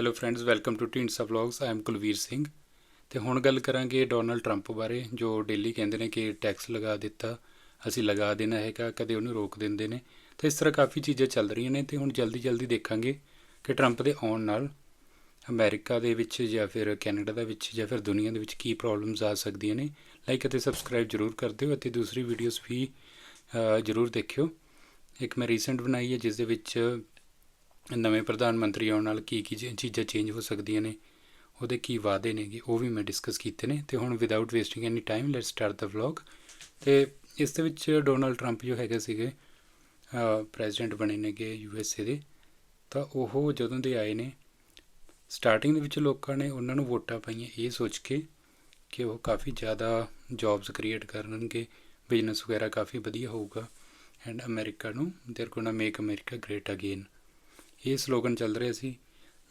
Hello friends welcome to Tinsa vlogs I am Kulveer Singh ਤੇ ਹੁਣ ਗੱਲ ਕਰਾਂਗੇ ਡੋਨਲਡ ਟਰੰਪ ਬਾਰੇ, ਜੋ ਡੇਲੀ ਕਹਿੰਦੇ ਨੇ ਕਿ ਟੈਕਸ ਲਗਾ ਦਿੱਤਾ, ਅਸੀਂ ਲਗਾ ਦੇਣਾ ਹੈਗਾ, ਕਦੇ ਉਹਨੂੰ ਰੋਕ ਦਿੰਦੇ ਨੇ। ਤੇ ਇਸ ਤਰ੍ਹਾਂ ਕਾਫੀ ਚੀਜ਼ਾਂ ਚੱਲ ਰਹੀਆਂ ਨੇ ਤੇ ਹੁਣ ਜਲਦੀ ਜਲਦੀ ਦੇਖਾਂਗੇ ਕਿ ਟਰੰਪ ਦੇ ਆਉਣ ਨਾਲ ਅਮਰੀਕਾ ਦੇ ਵਿੱਚ ਜਾਂ ਫਿਰ ਕੈਨੇਡਾ ਦੇ ਵਿੱਚ ਜਾਂ ਫਿਰ ਦੁਨੀਆ ਦੇ ਵਿੱਚ ਕੀ ਪ੍ਰੋਬਲਮਸ ਆ ਸਕਦੀਆਂ ਨੇ। ਲਾਈਕ ਅਤੇ ਸਬਸਕ੍ਰਾਈਬ ਜਰੂਰ ਕਰ ਦਿਓ ਅਤੇ ਦੂਸਰੀ ਵੀਡੀਓਜ਼ ਵੀ ਜਰੂਰ ਦੇਖਿਓ। ਇੱਕ ਮੈਂ ਰੀਸੈਂਟ ਬਣਾਈ ਹੈ, ਜਿਸ ਦੇ ਵਿੱਚ ਨਵੇਂ ਪ੍ਰਧਾਨ ਮੰਤਰੀ ਆਉਣ ਨਾਲ ਕੀ ਕੀ ਚੀਜ਼ਾਂ ਚੇਂਜ ਹੋ ਸਕਦੀਆਂ ਨੇ? ਉਹਦੇ ਕੀ ਵਾਅਦੇ ਨੇਗੇ? ਉਹ ਵੀ ਮੈਂ ਡਿਸਕਸ ਕੀਤੇ ਨੇ ਤੇ ਹੁਣ without wasting any time let's start the vlog ਤੇ ਇਸ ਦੇ ਵਿੱਚ ਡੋਨਲਡ ਟਰੰਪ ਜੋ ਹੈਗੇ ਸੀਗੇ ਪ੍ਰੈਜ਼ੀਡੈਂਟ ਬਣੇ ਨੇਗੇ ਯੂ ਐਸ ਏ ਦੇ, ਤਾਂ ਉਹ ਜਦੋਂ ਦੇ ਆਏ ਨੇ ਸਟਾਰਟਿੰਗ ਦੇ ਵਿੱਚ ਲੋਕਾਂ ਨੇ ਉਹਨਾਂ ਨੂੰ ਵੋਟਾਂ ਪਾਈਆਂ ਇਹ ਸੋਚ ਕੇ ਕਿ ਉਹ ਕਾਫੀ ਜ਼ਿਆਦਾ ਜੌਬਸ ਕ੍ਰੀਏਟ ਕਰਨਗੇ ਬਿਜ਼ਨਸ ਵਗੈਰਾ ਕਾਫੀ ਵਧੀਆ ਹੋਊਗਾ ਐਂਡ ਅਮਰੀਕਾ ਨੂੰ they're gonna make America great again ਇਹ ਸਲੋਗਨ ਚੱਲ ਰਿਹਾ ਸੀ,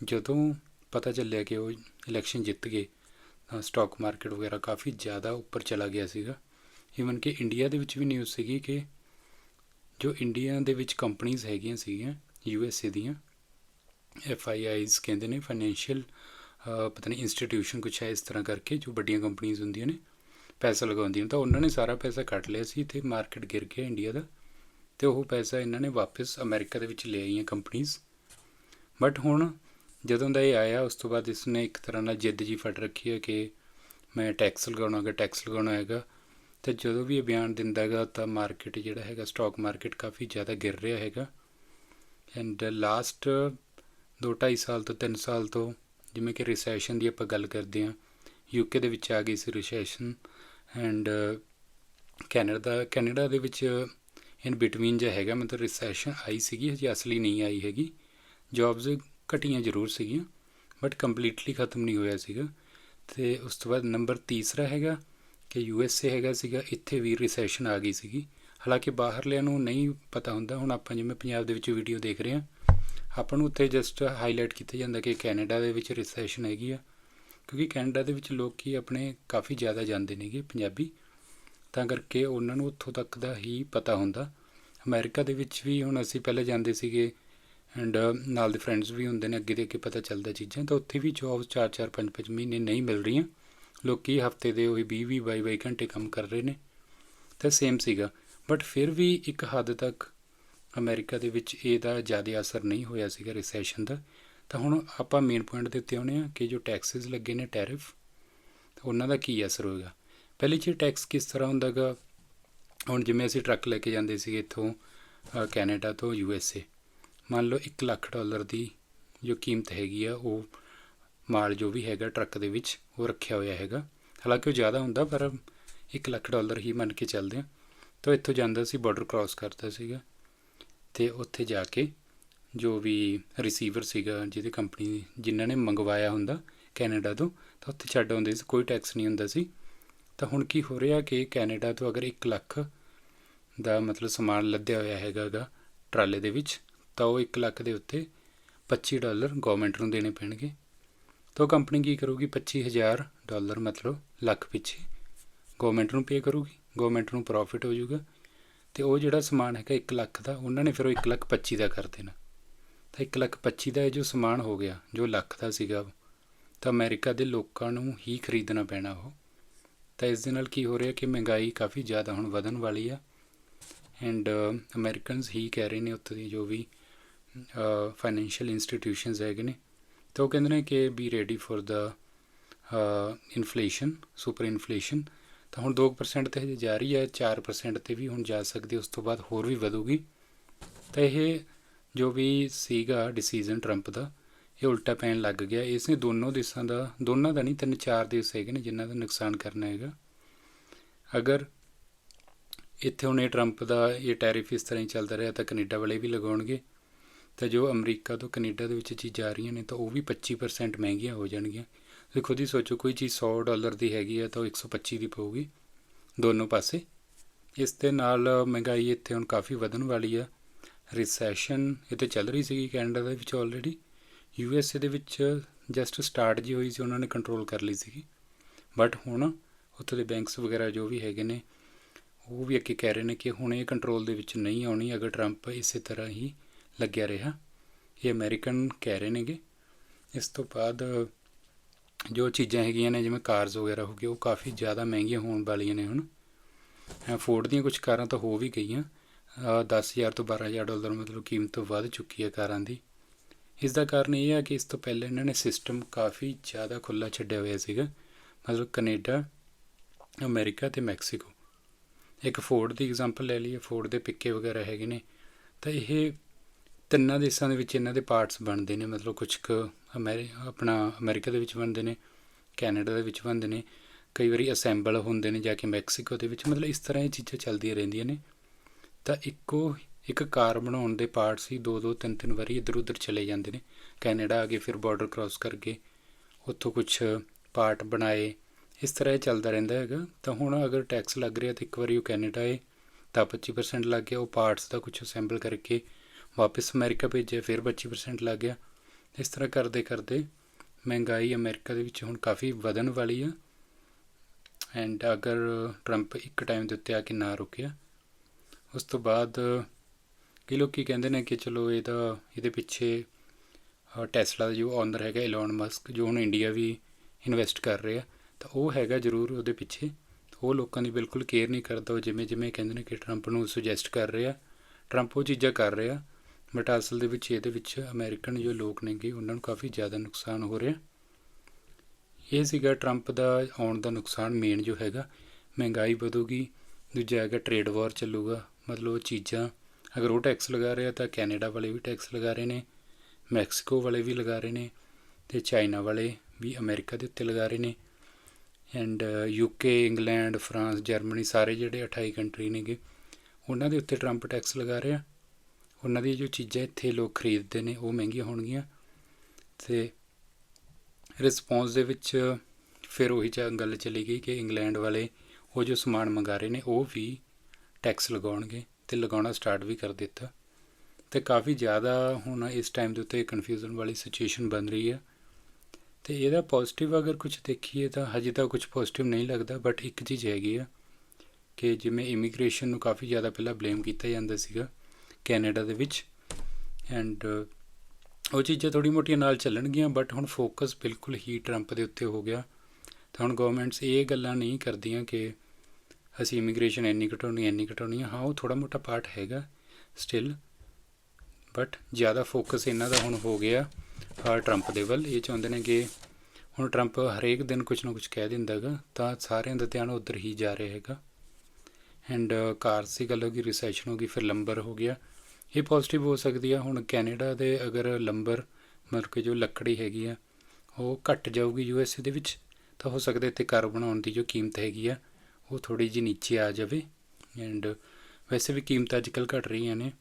ਜਦੋਂ ਪਤਾ ਚੱਲਿਆ ਕਿ ਉਹ ਇਲੈਕਸ਼ਨ ਜਿੱਤ ਗਏ, ਤਾਂ ਸਟਾਕ ਮਾਰਕੀਟ ਵਗੈਰਾ ਕਾਫੀ ਜ਼ਿਆਦਾ ਉੱਪਰ ਚਲਾ ਗਿਆ ਸੀਗਾ। ਈਵਨ ਕਿ ਇੰਡੀਆ ਦੇ ਵਿੱਚ ਵੀ ਨਿਊਜ਼ ਸੀਗੀ ਕਿ ਜੋ ਇੰਡੀਆ ਦੇ ਵਿੱਚ ਕੰਪਨੀਆਂ ਹੈਗੀਆਂ ਸੀਗੀਆਂ ਯੂ ਐਸ ਏ ਦੀਆਂ ਐਫ ਆਈ ਆਈਜ਼ ਕਹਿੰਦੇ ਨੇ ਫਾਈਨੈਂਸ਼ੀਅਲ ਪਤਾ ਨਹੀਂ ਇੰਸਟੀਟਿਊਸ਼ਨ ਕੁਛ ਹੈ ਇਸ ਤਰ੍ਹਾਂ ਕਰਕੇ ਜੋ ਵੱਡੀਆਂ ਕੰਪਨੀਆਂ ਹੁੰਦੀਆਂ ਨੇ, ਪੈਸਾ ਲਗਾਉਂਦੀਆਂ ਤਾਂ ਉਹਨਾਂ ਨੇ ਸਾਰਾ ਪੈਸਾ ਕੱਟ ਲਿਆ ਸੀ ਤੇ ਮਾਰਕੀਟ ਗਿਰ ਗਿਆ ਇੰਡੀਆ ਦਾ, ਤੇ ਉਹ ਪੈਸਾ ਇਹਨਾਂ ਨੇ ਵਾਪਸ ਅਮਰੀਕਾ ਦੇ ਵਿੱਚ ਲੈ ਆਈਆਂ ਕੰਪਨੀਆਂ ਬਟ ਹੁਣ ਜਦੋਂ ਦਾ ਇਹ ਆਇਆ, ਉਸ ਤੋਂ ਬਾਅਦ ਇਸ ਨੇ ਇੱਕ ਤਰ੍ਹਾਂ ਨਾਲ ਜਿੱਦ ਜੀ ਫੜ ਰੱਖੀ ਹੈ ਕਿ ਮੈਂ ਟੈਕਸ ਲਗਾਉਣਾ ਹੈਗਾ ਟੈਕਸ ਲਗਾਉਣਾ ਹੈਗਾ। ਤੇ ਜਦੋਂ ਵੀ ਇਹ ਬਿਆਨ ਦਿੰਦਾ ਹੈਗਾ, ਤਾਂ ਮਾਰਕੀਟ ਜਿਹੜਾ ਹੈਗਾ ਸਟਾਕ ਮਾਰਕੀਟ ਕਾਫੀ ਜ਼ਿਆਦਾ ਗਿਰ ਰਿਹਾ ਹੈਗਾ। ਐਂਡ ਲਾਸਟ 2.5 ਸਾਲ ਤੋਂ 3 ਸਾਲ ਤੋਂ ਜਿਵੇਂ ਕਿ ਰਿਸੈਸ਼ਨ ਦੀ ਆਪਾਂ ਗੱਲ ਕਰਦੇ ਹਾਂ ਯੂਕੇ ਦੇ ਵਿੱਚ ਆ ਗਈ ਸੀ ਰਿਸੈਸ਼ਨ ਐਂਡ ਕੈਨੇਡਾ ਕੈਨੇਡਾ ਦੇ ਵਿੱਚ ਇਨ ਬਿਟਵੀਨ ਜਿਹਾ ਹੈਗਾ, ਮਤਲਬ ਰਿਸੈਸ਼ਨ ਆਈ ਸੀਗੀ, ਹਜੇ ਅਸਲੀ ਨਹੀਂ ਆਈ ਹੈਗੀ। ਜੌਬਸ ਘਟੀਆਂ ਜ਼ਰੂਰ ਸੀਗੀਆਂ ਬਟ ਕੰਪਲੀਟਲੀ ਖਤਮ ਨਹੀਂ ਹੋਇਆ ਸੀਗਾ। ਤੇ ਉਸ ਤੋਂ ਬਾਅਦ ਨੰਬਰ ਤੀਸਰਾ ਹੈਗਾ ਕਿ ਯੂ ਐਸ ਏ ਹੈਗਾ ਸੀਗਾ, ਇੱਥੇ ਵੀ ਰਿਸੈਸ਼ਨ ਆ ਗਈ ਸੀਗੀ। ਹਾਲਾਂਕਿ ਬਾਹਰਲਿਆਂ ਨੂੰ ਨਹੀਂ ਪਤਾ ਹੁੰਦਾ, ਹੁਣ ਆਪਾਂ ਜਿਵੇਂ ਪੰਜਾਬ ਦੇ ਵਿੱਚ ਵੀਡੀਓ ਦੇਖ ਰਹੇ ਹਾਂ, ਆਪਾਂ ਨੂੰ ਉੱਥੇ ਜਸਟ ਹਾਈਲਾਈਟ ਕੀਤਾ ਜਾਂਦਾ ਕਿ ਕੈਨੇਡਾ ਦੇ ਵਿੱਚ ਰਿਸੈਸ਼ਨ ਹੈਗੀ ਆ। ਕਿਉਂਕਿ ਕੈਨੇਡਾ ਦੇ ਵਿੱਚ ਲੋਕੀ ਆਪਣੇ ਕਾਫੀ ਜ਼ਿਆਦਾ ਜਾਂਦੇ ਨੇਗੇ ਪੰਜਾਬੀ, ਤਾਂ ਕਰਕੇ ਉਹਨਾਂ ਨੂੰ ਉੱਥੋਂ ਤੱਕ ਦਾ ਹੀ ਪਤਾ ਹੁੰਦਾ। ਅਮਰੀਕਾ ਦੇ ਵਿੱਚ ਵੀ ਹੁਣ ਅਸੀਂ ਪਹਿਲੇ ਜਾਂਦੇ ਸੀਗੇ ਐਂਡ uh, ਨਾਲ ਦੇ ਫਰੈਂਡਸ ਵੀ ਹੁੰਦੇ ਨੇ, ਅੱਗੇ ਦੇ ਅੱਗੇ ਪਤਾ ਚੱਲਦਾ ਚੀਜ਼ਾਂ, ਤਾਂ ਉੱਥੇ ਵੀ ਜੌਬ 4-4 5-5 ਮਹੀਨੇ ਨਹੀਂ ਮਿਲ ਰਹੀਆਂ। ਲੋਕੀ ਹਫ਼ਤੇ ਦੇ ਉਹੀ 20-20 22 ਘੰਟੇ ਕੰਮ ਕਰ ਰਹੇ ਨੇ। ਤਾਂ ਸੇਮ ਸੀਗਾ। ਬਟ ਫਿਰ ਵੀ ਇੱਕ ਹੱਦ ਤੱਕ ਅਮਰੀਕਾ ਦੇ ਵਿੱਚ ਇਹਦਾ ਜ਼ਿਆਦਾ ਅਸਰ ਨਹੀਂ ਹੋਇਆ ਸੀਗਾ ਰਿਸੈਸ਼ਨ ਦਾ। ਤਾਂ ਹੁਣ ਆਪਾਂ ਮੇਨ ਪੁਆਇੰਟ ਦੇ ਉੱਤੇ ਆਉਨੇ ਆ ਕਿ ਜੋ ਟੈਕਸਿਸ ਲੱਗੇ ਨੇ ਟੈਰਿਫ ਤਾਂ ਉਹਨਾਂ ਦਾ ਕੀ ਅਸਰ ਹੋਏਗਾ? ਪਹਿਲੀ ਚੀਜ਼ ਟੈਕਸ ਕਿਸ ਤਰ੍ਹਾਂ ਹੁੰਦਾਗਾ? ਹੁਣ ਜਿਵੇਂ ਅਸੀਂ ਟਰੱਕ ਲੈ ਕੇ ਜਾਂਦੇ ਸੀਗੇ ਇੱਥੋਂ ਕੈਨੇਡਾ ਤੋਂ ਯੂ ਐਸ ਏ ਮੰਨ ਲਓ 1 ਲੱਖ ਡਾਲਰ ਦੀ ਜੋ ਕੀਮਤ ਹੈਗੀ ਆ, ਉਹ ਮਾਲ ਜੋ ਵੀ ਹੈਗਾ ਟਰੱਕ ਦੇ ਵਿੱਚ, ਉਹ ਰੱਖਿਆ ਹੋਇਆ ਹੈਗਾ। ਹਾਲਾਂਕਿ ਉਹ ਜ਼ਿਆਦਾ ਹੁੰਦਾ, ਪਰ 1 ਲੱਖ ਡਾਲਰ ਹੀ ਮੰਨ ਕੇ ਚੱਲਦੇ ਆ। ਤਾਂ ਇੱਥੋਂ ਜਾਂਦਾ ਸੀ ਬਾਰਡਰ ਕ੍ਰਾਸ ਕਰਦਾ ਸੀਗਾ। ਤੇ ਉੱਥੇ ਜਾ ਕੇ ਜੋ ਵੀ ਰਿਸੀਵਰ ਸੀਗਾ, ਜਿਹਦੀ ਕੰਪਨੀ ਜਿਨ੍ਹਾਂ ਨੇ ਮੰਗਵਾਇਆ ਹੁੰਦਾ ਕੈਨੇਡਾ ਤੋਂ, ਤਾਂ ਉੱਥੇ ਛੱਡ ਆਉਂਦੇ ਸੀ, ਕੋਈ ਟੈਕਸ ਨਹੀਂ ਹੁੰਦਾ ਸੀ। ਤਾਂ ਹੁਣ ਕੀ ਹੋ ਰਿਹਾ ਕਿ ਕੈਨੇਡਾ ਤੋਂ ਅਗਰ 1 ਲੱਖ ਦਾ ਮਤਲਬ ਸਮਾਨ ਲੱਦਿਆ ਹੋਇਆ ਹੈਗਾਗਾ ਟਰਾਲੇ ਦੇ ਵਿੱਚ ਤਾਂ ਉਹ 1 ਲੱਖ ਦੇ ਉੱਤੇ 25 ਡਾਲਰ ਗਵਰਨਮੈਂਟ ਨੂੰ ਦੇਣੇ ਪੈਣਗੇ। ਤਾਂ ਉਹ ਕੰਪਨੀ ਕੀ ਕਰੂਗੀ? 25000 ਡਾਲਰ ਮਤਲਬ ਲੱਖ ਪਿੱਛੇ ਗਵਰਨਮੈਂਟ ਨੂੰ ਪੇ ਕਰੂਗੀ। ਗਵਰਨਮੈਂਟ ਨੂੰ ਪ੍ਰੋਫਿਟ ਹੋ ਜਾਊਗਾ। ਤੇ ਉਹ ਜਿਹੜਾ ਸਮਾਨ ਹੈਗਾ 1 ਲੱਖ ਦਾ, ਉਹਨਾਂ ਨੇ ਫਿਰ ਉਹ 1 ਲੱਖ 25 ਦਾ ਕਰ ਦੇਣਾ। ਤਾਂ 1 ਲੱਖ 25 ਦਾ ਇਹ ਜੋ ਸਮਾਨ ਹੋ ਗਿਆ, ਜੋ ਲੱਖ ਦਾ ਸੀਗਾ ਤਾਂ ਅਮਰੀਕਾ ਦੇ ਲੋਕਾਂ ਨੂੰ ਹੀ ਖਰੀਦਣਾ ਪੈਣਾ ਉਹ। ਤਾਂ ਇਸ ਦੇ ਨਾਲ ਕੀ ਹੋ ਰਿਹਾ ਕਿ ਮਹਿੰਗਾਈ ਕਾਫੀ ਜ਼ਿਆਦਾ ਹੁਣ ਵਧਣ ਵਾਲੀ ਆ। ਐਂਡ ਅਮਰੀਕਨਸ ਹੀ ਕਹਿ ਰਹੇ ਨੇ ਉੱਥੇ ਦੀ ਜੋ ਵੀ ਫਾਈਨੈਂਸ਼ੀਅਲ ਇੰਸਟੀਟਿਊਸ਼ਨਸ ਹੈਗੇ ਨੇ। ਤਾਂ ਉਹ ਕਹਿੰਦੇ ਨੇ ਕਿ be ready for the inflation super inflation ਤਾਂ ਹੁਣ 2% ਤੇ ਹਜੇ ਜਾ ਰਹੀ ਹੈ 4% ਤੇ ਵੀ ਹੁਣ ਜਾ ਸਕਦੀ ਉਸ ਤੋਂ ਬਾਅਦ ਹੋਰ ਵੀ ਵਧੂਗੀ। ਤਾਂ ਇਹ ਜੋ ਵੀ ਸੀਗਾ ਡਿਸੀਜਨ ਟਰੰਪ ਦਾ, ਇਹ ਉਲਟਾ ਪੈਣ ਲੱਗ ਗਿਆ। ਇਸ ਨੇ ਦੋਨੋਂ ਦੇਸ਼ਾਂ ਦਾ, ਦੋਨਾਂ ਦਾ ਨਹੀਂ ਤਿੰਨ ਚਾਰ ਦੇਸ਼ ਹੈਗੇ ਨੇ ਜਿਨ੍ਹਾਂ ਦਾ ਨੁਕਸਾਨ ਕਰਨਾ ਹੈਗਾ। ਅਗਰ ਇੱਥੇ ਹੁਣ ਇਹ ਟਰੰਪ ਦਾ ਇਹ ਟੈਰਿਫ ਇਸ ਤਰ੍ਹਾਂ ਹੀ ਚੱਲਦਾ ਰਿਹਾ ਤਾਂ ਕੈਨੇਡਾ ਵਾਲੇ ਵੀ ਲਗਾਉਣਗੇ। ਤਾਂ ਜੋ ਅਮਰੀਕਾ ਤੋਂ ਕੈਨੇਡਾ ਦੇ ਵਿੱਚ ਚੀਜ਼ਾਂ ਆ ਰਹੀਆਂ ਨੇ, ਤਾਂ ਉਹ ਵੀ 25% ਮਹਿੰਗੀਆਂ ਹੋ ਜਾਣਗੀਆਂ। ਤੁਸੀਂ ਖੁਦ ਹੀ ਸੋਚੋ, ਕੋਈ ਚੀਜ਼ 100 ਡਾਲਰ ਦੀ ਹੈਗੀ ਹੈ, ਤਾਂ ਉਹ 125 ਦੀ ਪਊਗੀ ਦੋਨੋਂ ਪਾਸੇ। ਇਸ ਦੇ ਨਾਲ ਮਹਿੰਗਾਈ ਇੱਥੇ ਹੁਣ ਕਾਫੀ ਵਧਣ ਵਾਲੀ ਆ ਰਿਸੈਸ਼ਨ ਇੱਥੇ ਚੱਲ ਰਹੀ ਸੀਗੀ ਕੈਨੇਡਾ ਦੇ ਵਿੱਚ ਆਲਰੇਡੀ ਯੂ ਐਸ ਏ ਦੇ ਵਿੱਚ ਜਸਟ ਸਟਾਰਟ ਜੀ ਹੋਈ ਸੀ, ਉਹਨਾਂ ਨੇ ਕੰਟਰੋਲ ਕਰ ਲਈ ਸੀਗੀ। ਬਟ ਹੁਣ ਉੱਥੇ ਦੇ ਬੈਂਕਸ ਵਗੈਰਾ ਜੋ ਵੀ ਹੈਗੇ ਨੇ, ਉਹ ਵੀ ਅੱਗੇ ਕਹਿ ਰਹੇ ਨੇ ਕਿ ਹੁਣ ਇਹ ਕੰਟਰੋਲ ਦੇ ਵਿੱਚ ਨਹੀਂ ਆਉਣੀ, ਅਗਰ ਟਰੰਪ ਇਸੇ ਤਰ੍ਹਾਂ ਹੀ ਲੱਗਿਆ ਰਿਹਾ। ਇਹ ਅਮਰੀਕਨ ਕਹਿ ਰਹੇ ਨੇਗੇ। ਇਸ ਤੋਂ ਬਾਅਦ ਜੋ ਚੀਜ਼ਾਂ ਹੈਗੀਆਂ ਨੇ ਜਿਵੇਂ ਕਾਰਸ ਵਗੈਰਾ ਹੋ ਗਏ ਉਹ ਕਾਫੀ ਜ਼ਿਆਦਾ ਮਹਿੰਗੀਆਂ ਹੋਣ ਵਾਲੀਆਂ ਨੇ ਹੁਣ। ਫੋਰਡ ਦੀਆਂ ਕੁਝ ਕਾਰਾਂ ਤਾਂ ਹੋ ਵੀ ਗਈਆਂ। ਅ, 10000 ਤੋਂ 12000 ਡਾਲਰ ਮਤਲਬ ਕੀਮਤ ਵੱਧ ਚੁੱਕੀ ਹੈ ਕਾਰਾਂ ਦੀ। ਇਸ ਦਾ ਕਾਰਨ ਇਹ ਹੈ ਕਿ ਇਸ ਤੋਂ ਪਹਿਲਾਂ ਇਹਨਾਂ ਨੇ ਸਿਸਟਮ ਕਾਫੀ ਜ਼ਿਆਦਾ ਖੁੱਲਾ ਛੱਡਿਆ ਹੋਇਆ ਸੀਗਾ। ਮਤਲਬ ਕੈਨੇਡਾ ਅਮਰੀਕਾ ਤੇ ਮੈਕਸੀਕੋ। ਇੱਕ ਫੋਰਡ ਦੀ ਐਗਜ਼ਾਮਪਲ ਲੈ ਲਈਏ। ਫੋਰਡ ਦੇ ਪਿੱਕੇ ਵਗੈਰਾ ਹੈਗੇ ਨੇ। ਤਾਂ ਇਹ ਤਿੰਨਾਂ ਦੇਸ਼ਾਂ ਦੇ ਵਿੱਚ ਇਹਨਾਂ ਦੇ ਪਾਰਟਸ ਬਣਦੇ ਨੇ, ਮਤਲਬ ਕੁਝ ਕੁ ਅਮੈਰੀ, ਆਪਣਾ ਅਮਰੀਕਾ ਦੇ ਵਿੱਚ ਬਣਦੇ ਨੇ, ਕੈਨੇਡਾ ਦੇ ਵਿੱਚ ਬਣਦੇ ਨੇ, ਕਈ ਵਾਰੀ ਅਸੈਂਬਲ ਹੁੰਦੇ ਨੇ ਜਾ ਕੇ ਮੈਕਸੀਕੋ ਦੇ ਵਿੱਚ, ਮਤਲਬ ਇਸ ਤਰ੍ਹਾਂ ਇਹ ਚੀਜ਼ਾਂ ਚੱਲਦੀਆਂ ਰਹਿੰਦੀਆਂ ਨੇ। ਤਾਂ ਇੱਕੋ ਇੱਕ ਕਾਰ ਬਣਾਉਣ ਦੇ ਪਾਰਟਸ ਹੀ ਦੋ ਦੋ, ਤਿੰਨ ਤਿੰਨ ਵਾਰੀ ਇੱਧਰ ਉੱਧਰ ਚਲੇ ਜਾਂਦੇ ਨੇ। ਕੈਨੇਡਾ ਆ ਕੇ ਫਿਰ ਬਾਰਡਰ ਕ੍ਰਾਸ ਕਰਕੇ ਉੱਥੋਂ ਕੁਝ ਪਾਰਟ ਬਣਾਏ, ਇਸ ਤਰ੍ਹਾਂ ਇਹ ਚੱਲਦਾ ਰਹਿੰਦਾ ਹੈਗਾ। ਤਾਂ ਹੁਣ ਅਗਰ ਟੈਕਸ ਲੱਗ ਰਿਹਾ ਤਾਂ ਇੱਕ ਵਾਰੀ ਉਹ ਕੈਨੇਡਾ ਹੈ ਤਾਂ 25% ਲੱਗ ਗਿਆ, ਉਹ ਪਾਰਟਸ ਦਾ ਕੁਝ ਅਸੈਂਬਲ ਕਰਕੇ ਵਾਪਸ ਅਮਰੀਕਾ ਭੇਜਿਆ, ਫਿਰ 25% ਲੱਗ ਗਿਆ। ਇਸ ਤਰ੍ਹਾਂ ਕਰਦੇ ਕਰਦੇ ਮਹਿੰਗਾਈ ਅਮਰੀਕਾ ਦੇ ਵਿੱਚ ਹੁਣ ਕਾਫੀ ਵਧਣ ਵਾਲੀ ਆ। ਐਂਡ ਅਗਰ ਟਰੰਪ ਇੱਕ ਟਾਈਮ ਦੇ ਉੱਤੇ ਆ ਕੇ ਨਾ ਰੁਕਿਆ, ਉਸ ਤੋਂ ਬਾਅਦ ਕਈ ਲੋਕੀ ਕਹਿੰਦੇ ਨੇ ਕਿ ਚਲੋ ਇਹਦਾ, ਇਹਦੇ ਪਿੱਛੇ ਟੈਸਲਾ ਦਾ ਜੋ ਓਨਰ ਹੈਗਾ ਇਲਨ ਮਸਕ ਜੋ ਹੁਣ ਇੰਡੀਆ ਵੀ ਇਨਵੈਸਟ ਕਰ ਰਿਹਾ, ਤਾਂ ਉਹ ਹੈਗਾ ਜ਼ਰੂਰ ਉਹਦੇ ਪਿੱਛੇ। ਉਹ ਲੋਕਾਂ ਦੀ ਬਿਲਕੁਲ ਕੇਅਰ ਨਹੀਂ ਕਰਦਾ, ਉਹ ਜਿਵੇਂ ਜਿਵੇਂ ਕਹਿੰਦੇ ਨੇ ਕਿ ਟਰੰਪ ਨੂੰ ਸੁਜੈਸਟ ਕਰ ਰਿਹਾ। ਟਰੰਪ ਉਹ ਚੀਜ਼ਾਂ ਕਰ ਰਿਹਾ ਬਟ ਅਸਲ ਦੇ ਵਿੱਚ ਇਹਦੇ ਵਿੱਚ ਅਮਰੀਕਨ ਜੋ ਲੋਕ ਨੇਗੇ, ਉਹਨਾਂ ਨੂੰ ਕਾਫੀ ਜ਼ਿਆਦਾ ਨੁਕਸਾਨ ਹੋ ਰਿਹਾ। ਇਹ ਸੀਗਾ ਟਰੰਪ ਦਾ ਆਉਣ ਦਾ ਨੁਕਸਾਨ ਮੇਨ ਜੋ ਹੈਗਾ। ਮਹਿੰਗਾਈ ਵਧੂਗੀ, ਦੂਜਾ ਹੈਗਾ ਟ੍ਰੇਡ ਵਾਰ ਚੱਲੂਗਾ। ਮਤਲਬ ਉਹ ਚੀਜ਼ਾਂ, ਅਗਰ ਉਹ ਟੈਕਸ ਲਗਾ ਰਿਹਾ ਤਾਂ ਕੈਨੇਡਾ ਵਾਲੇ ਵੀ ਟੈਕਸ ਲਗਾ ਰਹੇ ਨੇ, ਮੈਕਸੀਕੋ ਵਾਲੇ ਵੀ ਲਗਾ ਰਹੇ ਨੇ ਤੇ ਚਾਈਨਾ ਵਾਲੇ ਵੀ ਅਮਰੀਕਾ ਦੇ ਉੱਤੇ ਲਗਾ ਰਹੇ ਨੇ। And UK England, France, Germany ਸਾਰੇ ਜਿਹੜੇ 28 ਕੰਟਰੀ ਨੇਗੇ, ਉਹਨਾਂ ਦੇ ਉੱਤੇ ਟਰੰਪ ਟੈਕਸ ਲਗਾ ਰਿਹਾ। ਉਹਨਾਂ ਦੀ ਜੋ ਚੀਜ਼ਾਂ ਇੱਥੇ ਲੋਕ ਖਰੀਦਦੇ ਨੇ, ਉਹ ਮਹਿੰਗੀਆਂ ਹੋਣਗੀਆਂ ਤੇ ਰਿਸਪੌਂਸ ਦੇ ਵਿੱਚ ਫਿਰ ਉਹੀ ਚ ਗੱਲ ਚਲੀ ਗਈ ਕਿ ਇੰਗਲੈਂਡ ਵਾਲੇ ਉਹ ਜੋ ਸਮਾਨ ਮੰਗਾ ਰਹੇ ਨੇ, ਉਹ ਵੀ ਟੈਕਸ ਲਗਾਉਣਗੇ ਤੇ ਲਗਾਉਣਾ ਸਟਾਰਟ ਵੀ ਕਰ ਦਿੱਤਾ ਤੇ ਕਾਫੀ ਜ਼ਿਆਦਾ ਹੁਣ ਇਸ ਟਾਈਮ ਦੇ ਉੱਤੇ ਕਨਫਿਊਜ਼ਨ ਵਾਲੀ ਸਿਚੁਏਸ਼ਨ ਬਣ ਰਹੀ ਹੈ ਤੇ ਇਹਦਾ ਪੋਜ਼ਿਟਿਵ ਅਗਰ ਕੁਝ ਦੇਖੀਏ ਤਾਂ ਹਜੇ ਤਾਂ ਕੁਝ ਪੋਜ਼ਿਟਿਵ ਨਹੀਂ ਲੱਗਦਾ ਬਟ ਇੱਕ ਚੀਜ਼ ਹੈਗੀ ਆ ਕਿ ਜਿਵੇਂ ਇਮੀਗ੍ਰੇਸ਼ਨ ਨੂੰ ਕਾਫੀ ਜ਼ਿਆਦਾ ਪਹਿਲਾਂ ਬਲੇਮ ਕੀਤਾ ਜਾਂਦਾ ਸੀਗਾ ਕੈਨੇਡਾ ਦੇ ਵਿੱਚ। ਐਂਡ ਉਹ ਚੀਜ਼ਾਂ ਥੋੜੀ ਮੋਟੀਆਂ ਨਾਲ ਚੱਲਣਗੀਆਂ ਬਟ ਹੁਣ ਫੋਕਸ ਬਿਲਕੁਲ ਹੀ ਟਰੰਪ ਦੇ ਉੱਤੇ ਹੋ ਗਿਆ। ਤਾਂ ਹੁਣ ਗਵਰਨਮੈਂਟਸ ਇਹ ਗੱਲਾਂ ਨਹੀਂ ਕਰਦੀਆਂ ਕਿ ਅਸੀਂ ਇਮੀਗ੍ਰੇਸ਼ਨ ਇੰਨੀ ਘਟਾਉਣੀ ਇੰਨੀ ਘਟਾਉਣੀ ਹਾਂ, ਉਹ ਥੋੜਾ ਮੋਟਾ ਪਾਰਟ ਹੈਗਾ ਸਟਿਲ ਬਟ ਜ਼ਿਆਦਾ ਫੋਕਸ ਇਹਨਾਂ ਦਾ ਹੁਣ ਹੋ ਗਿਆ ਟਰੰਪ ਦੇ ਵੱਲ। ਇਹ ਚਾਹੁੰਦੇ ਨੇ ਕਿ ਹੁਣ ਟਰੰਪ ਹਰੇਕ ਦਿਨ ਕੁਝ ਨਾ ਕੁਝ ਕਹਿ ਦਿੰਦਾ ਹੈਗਾ, ਤਾਂ ਸਾਰਿਆਂ ਦਾ ਧਿਆਨ ਉਧਰ ਹੀ ਜਾ ਰਿਹਾ ਹੈਗਾ। ਐਂਡ ਕਾਰਸ ਦੀ ਗੱਲ ਹੋ ਗਈ ਰਿਸੈਸ਼ਨ ਹੋ ਗਈ, ਫਿਰ ਲੰਬਰ ਹੋ ਗਿਆ। ਇਹ ਪੋਜ਼ਿਟਿਵ ਹੋ ਸਕਦੀ ਆ। ਹੁਣ ਕੈਨੇਡਾ ਦੇ ਅਗਰ ਲੰਬਰ ਮਤਲਬ ਕਿ ਜੋ ਲੱਕੜੀ ਹੈਗੀ ਆ, ਉਹ ਘਟ ਜਾਊਗੀ ਯੂ ਐੱਸ ਏ ਦੇ ਵਿੱਚ, ਤਾਂ ਹੋ ਸਕਦਾ ਇੱਥੇ ਘਰ ਬਣਾਉਣ ਦੀ ਜੋ ਕੀਮਤ ਹੈਗੀ ਆ, ਉਹ ਥੋੜੀ ਜਿਹੀ ਨੀਚੇ ਆ ਜਾਵੇ। ਐਂਡ ਵੈਸੇ ਵੀ ਕੀਮਤਾਂ ਅੱਜਕੱਲ ਘਟ ਰਹੀਆਂ ਨੇ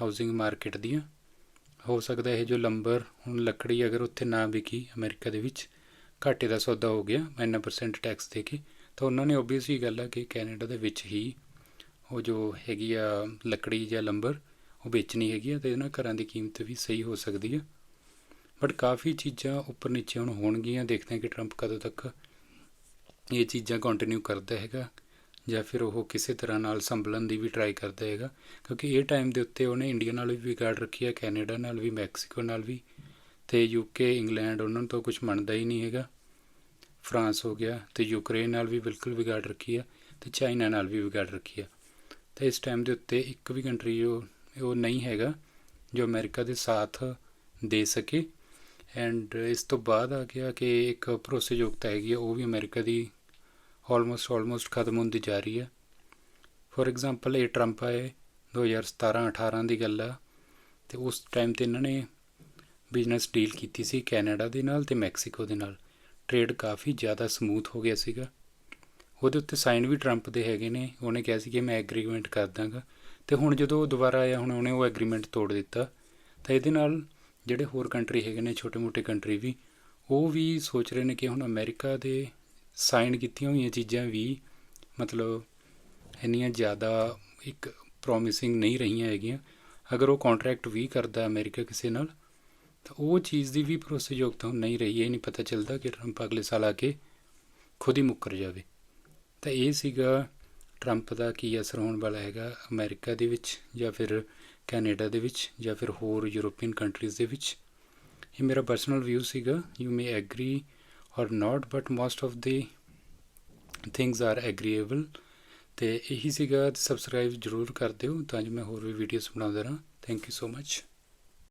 ਹਾਊਸਿੰਗ ਮਾਰਕੀਟ ਦੀਆਂ। ਹੋ ਸਕਦਾ ਇਹ ਜੋ ਲੰਬਰ ਹੁਣ ਲੱਕੜੀ ਅਗਰ ਉੱਥੇ ਨਾ ਵਿਕੀ ਅਮਰੀਕਾ ਦੇ ਵਿੱਚ, ਘਾਟੇ ਦਾ ਸੌਦਾ ਹੋ ਗਿਆ ਇੰਨਾ ਪਰਸੈਂਟ ਟੈਕਸ ਦੇ ਕੇ, ਤਾਂ ਉਹਨਾਂ ਨੇ ਓਬਵੀਅਸ ਗੱਲ ਆ ਕਿ ਕੈਨੇਡਾ ਦੇ ਵਿੱਚ ਹੀ ਉਹ ਜੋ ਹੈਗੀ ਆ ਲੱਕੜੀ ਜਾਂ ਲੰਬਰ ਉਹ ਵੇਚਣੀ ਹੈਗੀ ਆ ਤੇ ਇਹਨਾਂ ਘਰਾਂ ਦੀ ਕੀਮਤ ਵੀ ਸਹੀ ਹੋ ਸਕਦੀ ਆ। ਬਟ ਕਾਫੀ ਚੀਜ਼ਾਂ ਉੱਪਰ ਨੀਚੇ ਹੁਣ ਹੋਣਗੀਆਂ, ਦੇਖਦੇ ਹਾਂ ਕਿ ਟਰੰਪ ਕਦੋਂ ਤੱਕ ਇਹ ਚੀਜ਼ਾਂ ਕੰਟੀਨਿਊ ਕਰਦਾ ਹੈਗਾ ਜਾਂ ਫਿਰ ਉਹ ਕਿਸੇ ਤਰ੍ਹਾਂ ਨਾਲ ਸੰਭਲਣ ਦੀ ਵੀ ਟਰਾਈ ਕਰਦਾ ਹੈਗਾ। ਕਿਉਂਕਿ ਇਹ ਟਾਈਮ ਦੇ ਉੱਤੇ ਉਹਨੇ ਇੰਡੀਆ ਨਾਲ ਵੀ ਵਿਗਾੜ ਰੱਖੀ ਹੈ ਕੈਨੇਡਾ ਨਾਲ ਵੀ ਮੈਕਸੀਕੋ ਨਾਲ ਵੀ ਤੇ ਯੂਕੇ ਇੰਗਲੈਂਡ ਉਹਨਾਂ ਨੂੰ ਤਾਂ ਕੁਝ ਮੰਨਦਾ ਹੀ ਨਹੀਂ ਹੈਗਾ। ਫਰਾਂਸ ਹੋ ਗਿਆ ਤੇ ਯੂਕਰੇਨ ਨਾਲ ਵੀ ਬਿਲਕੁਲ ਵਿਗਾੜ ਰੱਖੀ ਹੈ ਤੇ ਚਾਈਨਾ ਨਾਲ ਵੀ ਵਿਗਾੜ ਰੱਖੀ ਹੈ ਤਾਂ ਇਸ ਟਾਈਮ ਦੇ ਉੱਤੇ ਇੱਕ ਵੀ ਕੰਟਰੀ ਜੋ ਉਹ ਨਹੀਂ ਹੈਗਾ ਜੋ ਅਮਰੀਕਾ ਦੇ ਸਾਥ ਦੇ ਸਕੇ। ਐਂਡ ਇਸ ਤੋਂ ਬਾਅਦ ਆ ਗਿਆ ਕਿ ਇੱਕ ਭਰੋਸੇਯੋਗਤਾ ਹੈਗੀ ਆ, ਉਹ ਵੀ ਅਮਰੀਕਾ ਦੀ ਆਲਮੋਸਟ ਆਲਮੋਸਟ ਖਤਮ ਹੁੰਦੀ ਜਾ ਰਹੀ ਹੈ ਫੋਰ ਐਗਜ਼ਾਮਪਲ ਇਹ ਟਰੰਪ ਆਏ 2017-18 ਦੀ ਗੱਲ ਆ। ਤੇ ਉਸ ਟਾਈਮ ਤੇ ਇਹਨਾਂ ਨੇ ਬਿਜ਼ਨਸ ਡੀਲ ਕੀਤੀ ਸੀ ਕੈਨੇਡਾ ਦੇ ਨਾਲ ਤੇ ਮੈਕਸੀਕੋ ਦੇ ਨਾਲ। ਟ੍ਰੇਡ ਕਾਫੀ ਜ਼ਿਆਦਾ ਸਮੂਥ ਹੋ ਗਿਆ ਸੀਗਾ। ਉਹਦੇ ਉੱਤੇ ਸਾਈਨ ਵੀ ਟਰੰਪ ਦੇ ਹੈਗੇ ਨੇ। ਉਹਨੇ ਕਿਹਾ ਸੀ ਕਿ ਮੈਂ ਐਗਰੀਮੈਂਟ ਕਰ ਦਾਂਗਾ। ਤੇ ਹੁਣ ਜਦੋਂ ਉਹ ਦੁਬਾਰਾ ਆਇਆ, ਹੁਣ ਉਹਨੇ ਉਹ ਐਗਰੀਮੈਂਟ ਤੋੜ ਦਿੱਤਾ। ਤਾਂ ਇਹਦੇ ਨਾਲ ਜਿਹੜੇ ਹੋਰ ਕੰਟਰੀ ਹੈਗੇ ਨੇ, ਛੋਟੇ-ਮੋਟੇ ਕੰਟਰੀ ਵੀ, ਉਹ ਵੀ ਸੋਚ ਰਹੇ ਨੇ ਕਿ ਹੁਣ ਅਮਰੀਕਾ ਦੇ ਸਾਈਨ ਕੀਤੀਆਂ ਹੋਈਆਂ ਚੀਜ਼ਾਂ ਵੀ, ਮਤਲਬ ਇੰਨੀਆਂ ਜ਼ਿਆਦਾ ਇੱਕ ਪ੍ਰੋਮਿਸਿੰਗ ਨਹੀਂ ਰਹੀਆਂ ਹੈਗੀਆਂ। ਅਗਰ ਉਹ ਕੰਟਰੈਕਟ ਵੀ ਕਰਦਾ ਅਮਰੀਕਾ ਕਿਸੇ ਨਾਲ, ਤਾਂ ਉਹ ਚੀਜ਼ ਦੀ ਵੀ ਭਰੋਸੇਯੋਗਤਾ ਨਹੀਂ ਰਹੀ। ਇਹ ਨਹੀਂ ਪਤਾ ਚੱਲਦਾ ਕਿ ਟਰੰਪ ਅਗਲੇ ਸਾਲ ਆ ਕੇ ਖੁਦ ਹੀ ਮੁੱਕਰ ਜਾਵੇ। ਤਾਂ ਇਹ ਸੀਗਾ ਟਰੰਪ ਦਾ ਕੀ ਅਸਰ ਹੋਣ ਵਾਲਾ ਹੈਗਾ ਅਮਰੀਕਾ ਦੇ ਵਿੱਚ ਜਾਂ ਫਿਰ ਕੈਨੇਡਾ ਦੇ ਵਿੱਚ ਜਾਂ ਫਿਰ ਹੋਰ ਯੂਰੋਪੀਅਨ ਕੰਟਰੀਜ਼ ਦੇ ਵਿੱਚ? ਇਹ ਮੇਰਾ ਪਰਸਨਲ ਵਿਊ ਸੀਗਾ। You may agree or not but most of the things are agreeable ਤੇ ਇਹੀ ਸੀਗਾ। ਸਬਸਕ੍ਰਾਈਬ ਜਰੂਰ ਕਰ ਦਿਓ ਤਾਂ ਜੋ ਮੈਂ ਹੋਰ ਵੀ ਵੀਡੀਓਜ਼ ਬਣਾਉਂਦਾ ਰਹਾਂ। Thank you so much